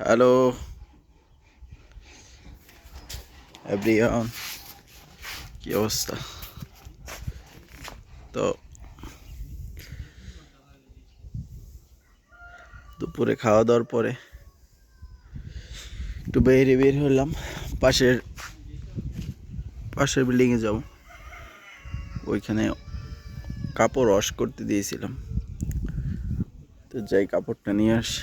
Hello everyone কি অবস্থা তো দুপুরে খাওয়া দাওয়ার পরে একটু বাইরে বের হলাম পাশের পাশের বিল্ডিংয়ে যাব ওইখানে কাপড় ওয়াশ করতে দিয়েছিলাম তো যাই কাপড়টা নিয়ে আসি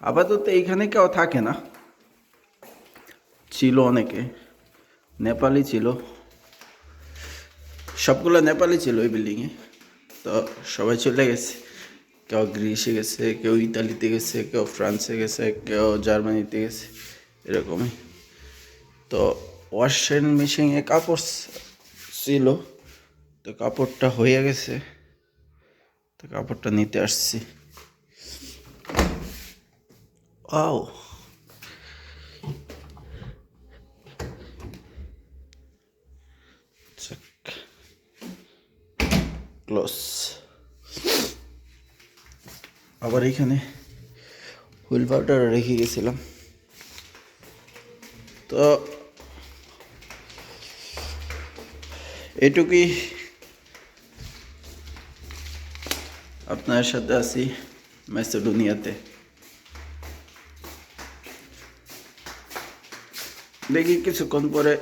আপাতত এইখানে কেউ থাকে না। ছিল অনেকে। নেপালি ছিল। সবগুলো নেপালি ছিল ওই বিল্ডিংয়ে তো সবাই চলে গেছে। কেউ গ্রিসে গেছে, কেউ ইতালিতে গেছে, কেউ ফ্রান্সে গেছে, কেউ জার্মানিতে গেছে, এরকমই। তো ওয়াশিং মেশিনে কাপড় ছিল। তো কাপড়টা হয়ে গেছে। তো কাপড়টা নিতে আসছি। Wow. Check. Close. আবার এখানে হুইল পাউডার রেখে গেছিলাম তো এটুকুই আপনার সাথে আছি ম্যাসেডোনিয়াতে देखिए किस कौन पर